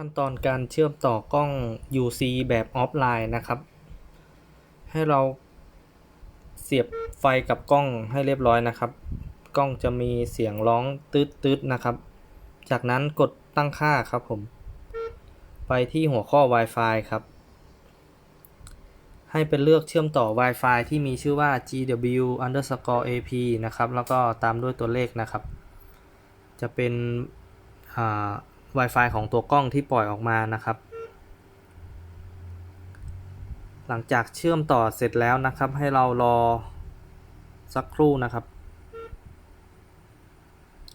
ขั้นตอนการเชื่อมต่อกล้อง UC แบบออฟไลน์นะครับ ให้เราเสียบไฟกับกล้องให้เรียบร้อยนะครับ กล้องจะมีเสียงร้องตืดตืดๆนะครับ จากนั้นกดตั้งค่าครับผม ไปที่หัวข้อ Wi-Fi ครับ ให้เป็นเลือกเชื่อมต่อ Wi-Fi ที่มีชื่อว่า GW underscore AP นะครับ แล้วก็ตามด้วยตัวเลขนะครับ จะเป็นอ่า Wi-Fi ของตัวกล้องที่ปล่อยออกมานะครับ หลังจากเชื่อมต่อเสร็จแล้วนะครับ ให้เรารอสักครู่นะครับ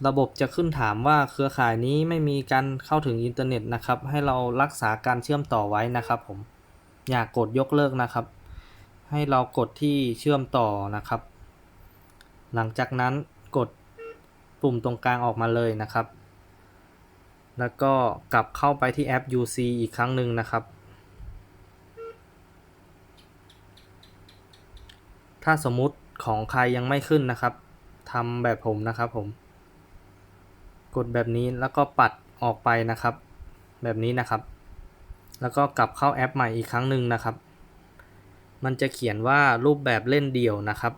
ระบบจะขึ้นถามว่าเครือข่ายนี้ไม่มีการเข้าถึงอินเทอร์เน็ตนะครับ ให้เรารักษาการเชื่อมต่อไว้นะครับ ผมอย่ากกดยกเลิกนะครับ ให้เรากดที่เชื่อมต่อนะครับ หลังจากนั้นกดปุ่มตรงกลางออกมาเลยนะครับ แล้วก็กลับเข้าไปที่แอป UC อีกครั้งหนึ่งนะครับ ถ้าสมมุติของใครยังไม่ขึ้นนะครับทำแบบผมนะครับผม กดแบบนี้แล้วก็ปัดออกไปนะครับ แบบนี้นะครับ แล้วก็กลับเข้าแอปใหม่อีกครั้งหนึ่งนะครับ มันจะเขียนว่ารูปแบบเล่นเดี่ยวนะครับ